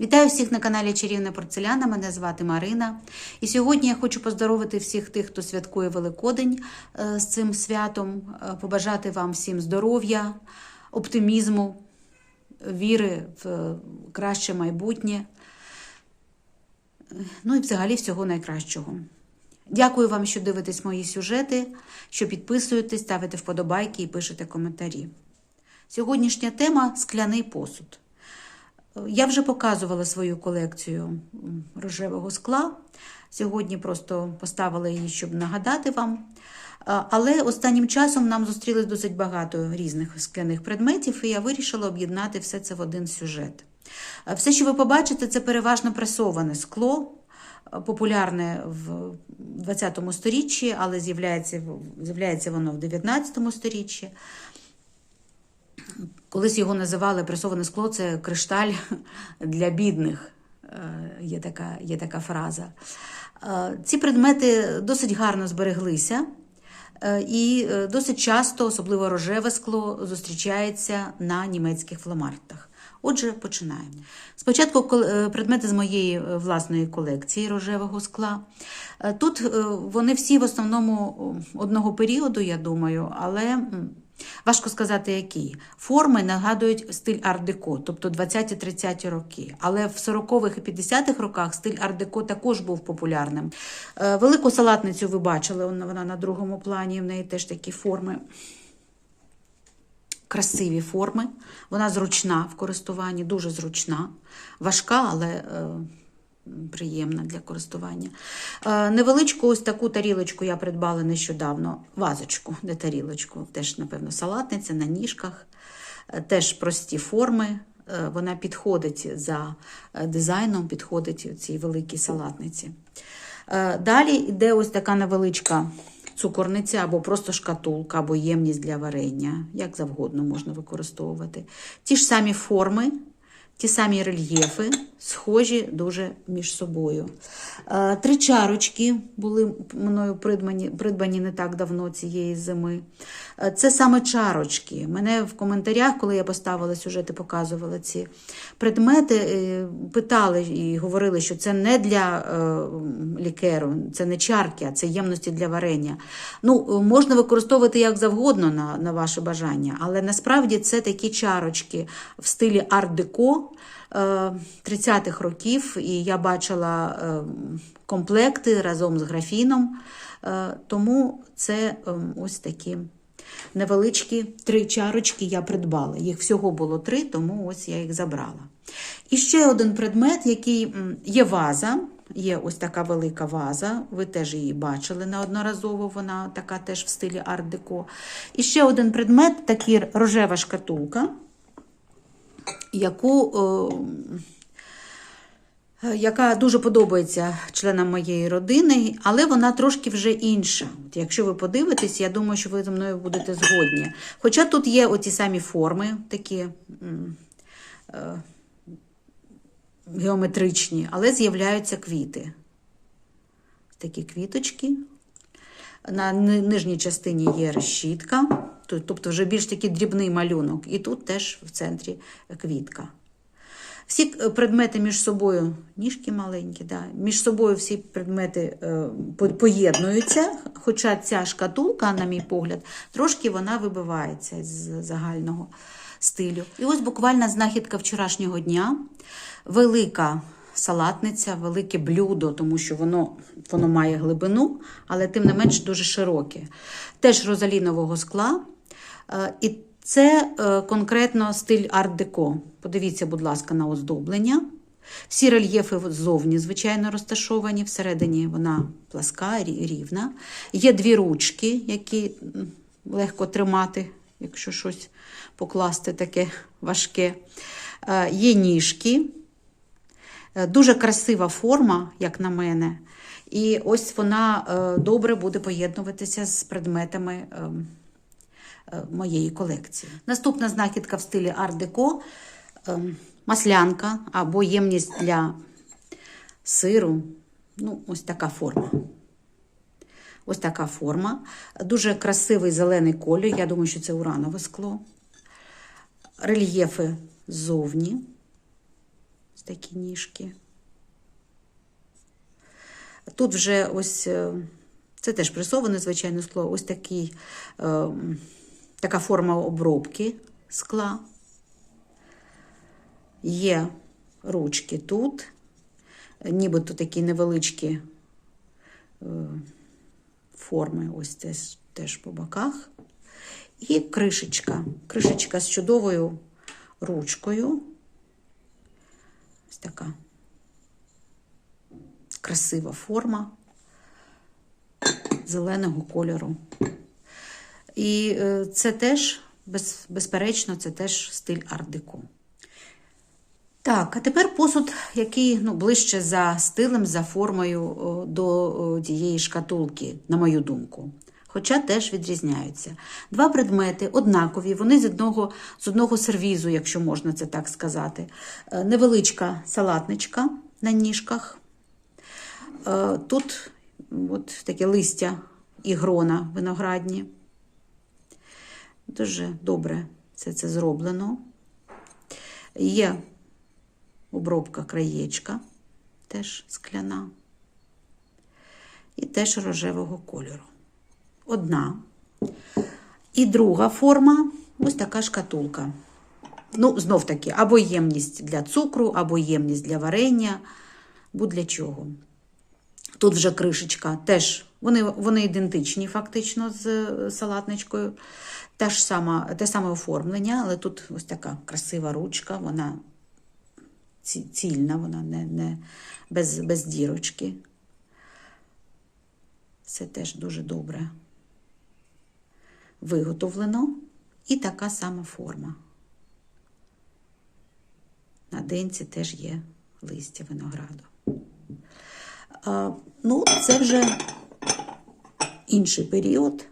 Вітаю всіх на каналі Чарівна Порцеляна. Мене звати Марина. І сьогодні я хочу поздоровити всіх тих, хто святкує Великодень е, з цим святом, е, побажати вам всім здоров'я, оптимізму, віри в е, краще майбутнє. Ну і взагалі всього найкращого. Дякую вам, що дивитесь мої сюжети, що підписуєтесь, ставите вподобайки і пишете коментарі. Сьогоднішня тема скляний посуд. Я вже показувала свою колекцію рожевого скла. Сьогодні просто поставила її, щоб нагадати вам. Але останнім часом нам зустрілось досить багато різних скляних предметів, і я вирішила об'єднати все це в один сюжет. Все, що ви побачите, це переважно пресоване скло, популярне в 20 сторіччі, але з'являється воно в 19 сторіччі. Колись його називали пресоване скло це кришталь для бідних. Е, Є така, є така фраза. Е, Ці предмети досить гарно збереглися, е, і досить часто, особливо рожеве скло, зустрічається на німецьких фломартах. Отже, починаємо. Спочатку предмети з моєї власної колекції рожевого скла. Тут вони всі в основному одного періоду, я думаю, але Важко сказати, який. Форми нагадують стиль ар-деко, тобто 20-30 роки. Але в 40-х і 50-х роках стиль ар-деко також був популярним. Е, Велику салатницю ви бачили, вона вона на другому плані, в неї теж такі форми. Красиві форми, вона зручна в користуванні, дуже зручна, важка, але е, приємна для користування. Е, невеличку ось таку тарілочку я придбала нещодавно, вазочку, не тарілочку, теж, напевно, салатниця на ніжках, Е, теж прості форми. Е, Вона підходить за дизайном, підходить цій великій салатниці. Далі йде ось така невеличка цукорниця або просто шкатулка, або ємність для варення, як завгодно можна використовувати. Ті ж самі форми, ті самі рельєфи, схожі дуже між собою. Е, Три чарочки були мною придбані, придбані не так давно цієї зими. Е, Це саме чарочки. Мене в коментарях, коли я поставила сюжет і показувала ці предмети, е, питали і говорили, що це не для лікеру, це не чарки, а це ємності для варення. Ну, можна використовувати як завгодно на, на ваше бажання, але насправді це такі чарочки в стилі арт-деко. Е, 30-х років, і я бачила е, комплекти разом з графіном, Е, тому це е, ось такі невеличкі три чарочки я придбала. Їх всього було три, тому ось я їх забрала. І ще один предмет, який є ваза. Є ось така велика ваза, ви теж її бачили неодноразово, вона така теж в стилі арт-деко. І ще один предмет, такий рожева шкатулка, яку, е, яка дуже подобається членам моєї родини, але вона трошки вже інша. Якщо ви подивитесь, я думаю, що ви зі мною будете згодні. Хоча тут є оті самі форми, такі е, геометричні, але з'являються квіти. Такі квіточки. На нижній частині є решітка, тобто вже більш такий дрібний малюнок. І тут теж в центрі квітка. Всі е, предмети між собою, ніжки маленькі, да, між собою всі предмети е, поєднуються, хоча ця шкатулка, на мій погляд, трошки вона вибивається з загального стилю. І ось буквально знахідка вчорашнього дня. Велика салатниця, велике блюдо, тому що воно, воно має глибину, але тим не менш дуже широке. Теж розалінового скла. Е, І це е, конкретно стиль арт-деко. Подивіться, будь ласка, на оздоблення. Всі рельєфи ззовні, звичайно, розташовані, всередині вона пласка, рі- рівна. Є дві ручки, які легко тримати, якщо щось покласти таке важке. Е, Є ніжки, Дуже красива форма, як на мене. І ось вона добре буде поєднуватися з предметами е, е, моєї колекції. Наступна знахідка в стилі ар-деко е, маслянка або ємність для сиру. Ну, ось така форма. Ось така форма. Дуже красивий зелений колір. Я думаю, що це уранове скло. Рельєфи ззовні. Ось такі ніжки. Тут вже ось, е, це теж пресоване, звичайно, скло, ось такий, е, м, така форма обробки скла. Є ручки тут, нібито такі невеличкі е, форми, ось теж, теж по боках. І кришечка. Кришечка з чудовою ручкою. Ось така красива форма зеленого кольору. І е, це теж, без, безперечно, це теж стиль арт-деко. Так, а тепер посуд, який ну, ближче за стилем, за формою до тієї шкатулки, на мою думку. Хоча теж відрізняються. Два предмети однакові, вони з одного, з одного сервізу, якщо можна це так сказати. Е, Невеличка салатничка на ніжках. Е, Тут от таке листя і грона виноградні. Дуже добре все це зроблено. Є обробка краєчка, теж скляна. І теж рожевого кольору. Одна. І друга форма ось така шкатулка. Ну, знов таки, або ємність для цукру, або ємність для варення, будь-для чого. Тут вже кришечка теж, вони, вони ідентичні фактично з салатничкою. Те ж сама, те саме оформлення, але тут ось така красива ручка, вона цільна, вона не, не без, без дірочки. Це теж дуже добре виготовлено. І така сама форма. На денці теж є листя винограду. А, ну, це вже інший період,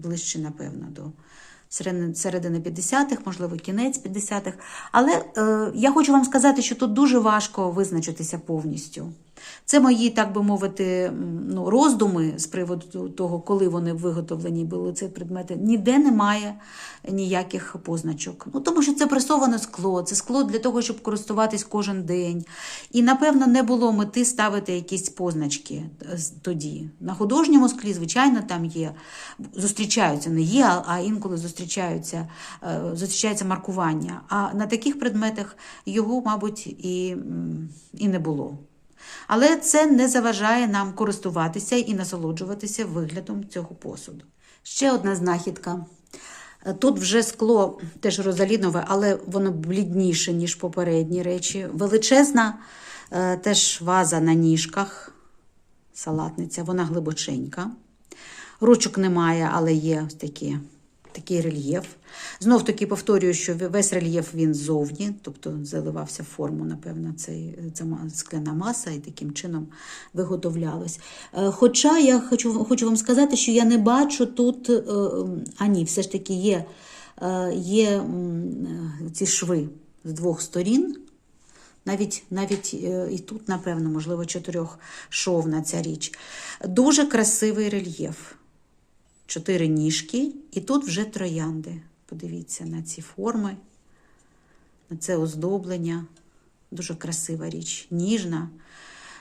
ближче, напевно, до середини, середини 50-х, можливо, кінець 50-х. Але е, я хочу вам сказати, що тут дуже важко визначитися повністю. Це мої, так би мовити, ну, роздуми з приводу того, коли вони виготовлені були ці предмети. Ніде немає ніяких позначок. Ну, тому що це пресоване скло, це скло для того, щоб користуватись кожен день. І, напевно, не було мети ставити якісь позначки е, тоді. На художньому склі, звичайно, там є. Зустрічаються, не є, а- інколи зустрічаються, е, зустрічається маркування. А на таких предметах його, мабуть, і, і не було. Але це не заважає нам користуватися і насолоджуватися виглядом цього посуду. Ще одна знахідка. Тут вже скло теж розалінове, але воно блідніше, ніж попередні речі. Величезна е, теж ваза на ніжках, салатниця, вона глибоченька. Ручок немає, але є ось такі, такий рельєф. Знов таки повторюю, що весь рельєф він ззовні, тобто заливався в форму, напевно, цей, ця скляна маса і таким чином виготовлялось. Е, Хоча я хочу, хочу вам сказати, що я не бачу тут, е, а ні, все ж таки є, е, є ці шви з двох сторін. Навіть, навіть і тут, напевно, можливо, чотирьохшовна ця річ. Дуже красивий рельєф. Чотири ніжки, і тут вже троянди. Подивіться на ці форми, на це оздоблення. Дуже красива річ, ніжна.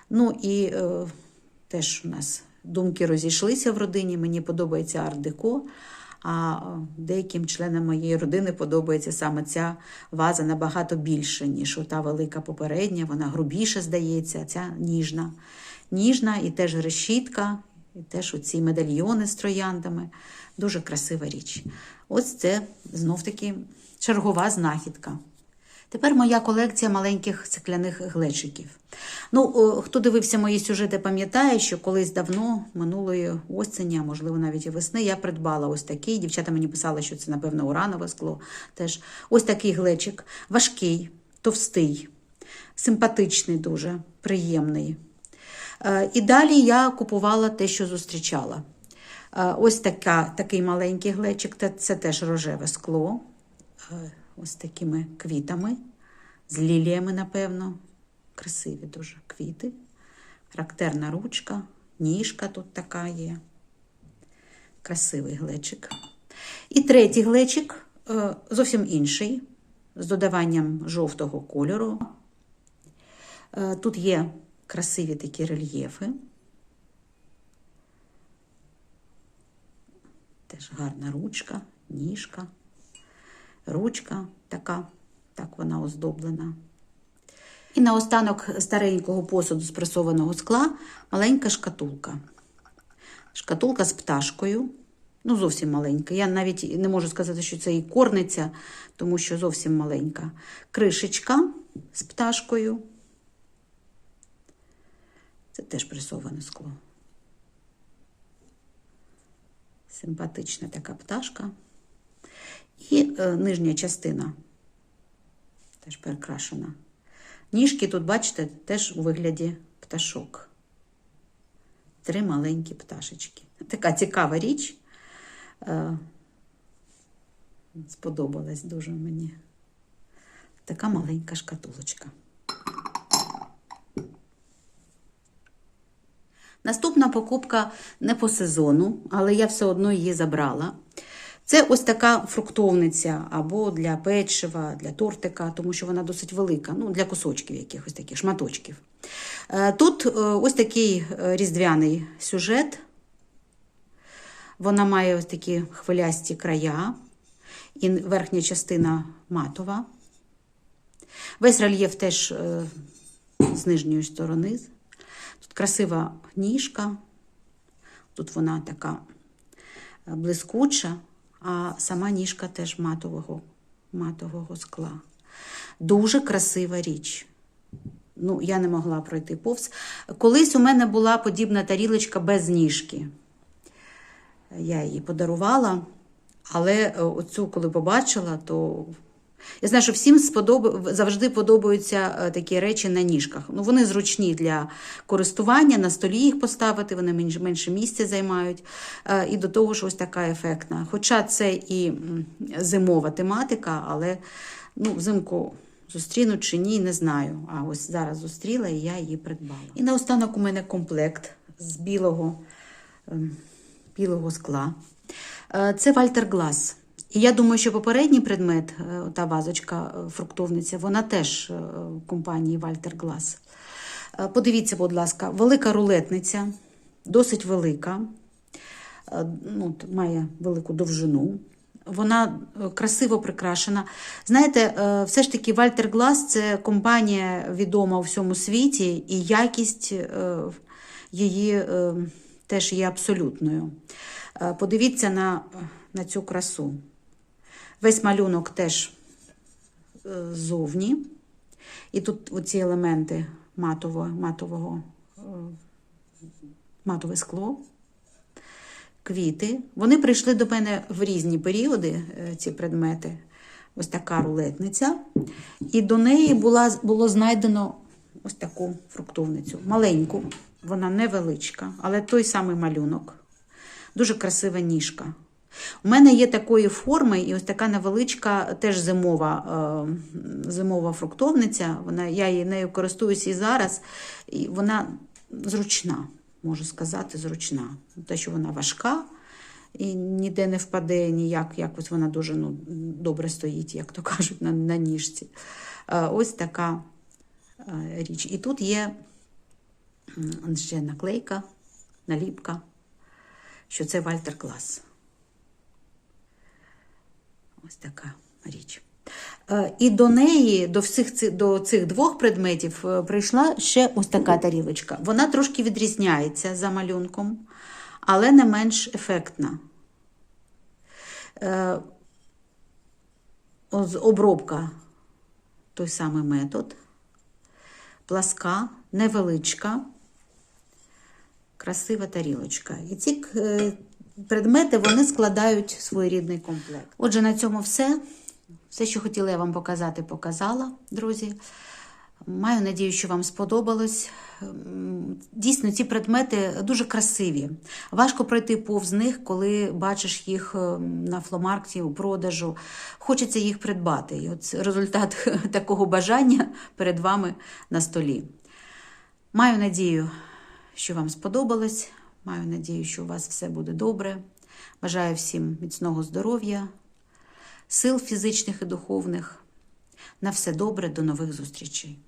Ну і е, теж у нас думки розійшлися в родині. Мені подобається арт-деко, а е, деяким членам моєї родини подобається саме ця ваза набагато більше, ніж та велика попередня. Вона грубіше здається, ця ніжна. Ніжна і теж решітка, і теж оці медальйони з трояндами. Дуже красива річ. Ось це знов-таки чергова знахідка. Тепер моя колекція маленьких цикляних глечиків. Ну, хто дивився мої сюжети, пам'ятає, що колись давно, минулої осені, а можливо навіть і весни, я придбала ось такий. Дівчата мені писали, що це, напевно, уранове скло. Теж ось такий глечик, важкий, товстий, симпатичний, дуже приємний. Е, І далі я купувала те, що зустрічала. Е, Ось така, такий маленький глечик, це теж рожеве скло, е, ось такими квітами, з ліліями, напевно. Красиві дуже квіти. Характерна ручка, ніжка тут така є. Красивий глечик. І третій глечик зовсім інший, з додаванням жовтого кольору. Тут є красиві такі рельєфи. Теж гарна ручка, ніжка, ручка така, так вона оздоблена. І наостанок старенького посуду з пресованого скла маленька шкатулка. Шкатулка з пташкою. Ну, зовсім маленька. Я навіть не можу сказати, що це і корниця, тому що зовсім маленька. Кришечка з пташкою. Це теж пресоване скло. Симпатична така пташка. І е, нижня частина теж перекрашена. Ніжки тут, бачите, теж у вигляді пташок. Три маленькі пташечки. Така цікава річ. Е, Сподобалась дуже мені. Така маленька шкатулочка. Наступна покупка не по сезону, але я все одно її забрала. Це ось така фруктовниця або для печива, для тортика, тому що вона досить велика, ну, для кусочків якихось таких шматочків. Е, Тут е, ось такий е, різдвяний сюжет. Вона має ось такі хвилясті края, і верхня частина матова. Весь рельєф теж з нижньої сторони. Тут красива ніжка, тут вона така е, блискуча, а сама ніжка теж матового, матового скла. Дуже красива річ. Ну, я не могла пройти повз. Колись у мене була подібна тарілочка без ніжки. Я її подарувала, але е, оцю, коли побачила, то я знаю, що всім сподоб... завжди подобаються е, такі речі на ніжках. Ну, вони зручні для користування, на столі їх поставити, вони менш- менше місця займають. Е, І до того ж, ось така ефектна. Хоча це і зимова тематика, але ну, взимку зустріну чи ні, не знаю. А ось зараз зустріла і я її придбала. І наостанок у мене комплект з білого ем, білого скла. Е, Це Вальтер Глас. І я думаю, що попередній предмет, е, та вазочка е, фруктовниця, вона теж е, компанії Вальтер Глас. Подивіться, будь ласка, велика рулетниця, досить велика, ну, має велику довжину. Вона красиво прикрашена. Знаєте, все ж таки Вальтер Глас це компанія відома у всьому світі, і якість її теж є абсолютною. Подивіться на, на цю красу. Весь малюнок теж е, ззовні. І тут оці елементи матового, матового, е, матове скло, квіти. Вони прийшли до мене в різні періоди, е, ці предмети. Ось така рулетниця. І до неї була, було знайдено ось таку фруктовницю. Маленьку, вона невеличка, але той самий малюнок. Дуже красива ніжка. У мене є такої форми, і ось така невеличка, теж зимова, е, зимова фруктовниця. Вона, я її нею користуюся і зараз. І вона зручна, можу сказати, зручна. Те, що вона важка і ніде не впаде ніяк, якось вона дуже ну, добре стоїть, як то кажуть, на, на ніжці. Е, ось така е, річ. І тут є ще наклейка, наліпка, що це Вальтер Клас. Ось така річ. Е, І до неї, до всіх до цих двох предметів, е, прийшла ще ось така тарілочка. Вона трошки відрізняється за малюнком, але не менш ефектна. Е, Обробка той самий метод. Пласка, невеличка, красива тарілочка. І ці предмети вони складають своєрідний комплект. Отже, на цьому все. Все, що хотіла я вам показати, показала, друзі. Маю надію, що вам сподобалось. Дійсно, ці предмети дуже красиві. Важко пройти повз них, коли бачиш їх ем, на фломаркті у продажу. Хочеться їх придбати. І от результат такого бажання перед вами на столі. Маю надію, що вам сподобалось. Маю надію, що у вас все буде добре. Бажаю всім міцного здоров'я, сил фізичних і духовних. На все добре, до нових зустрічей.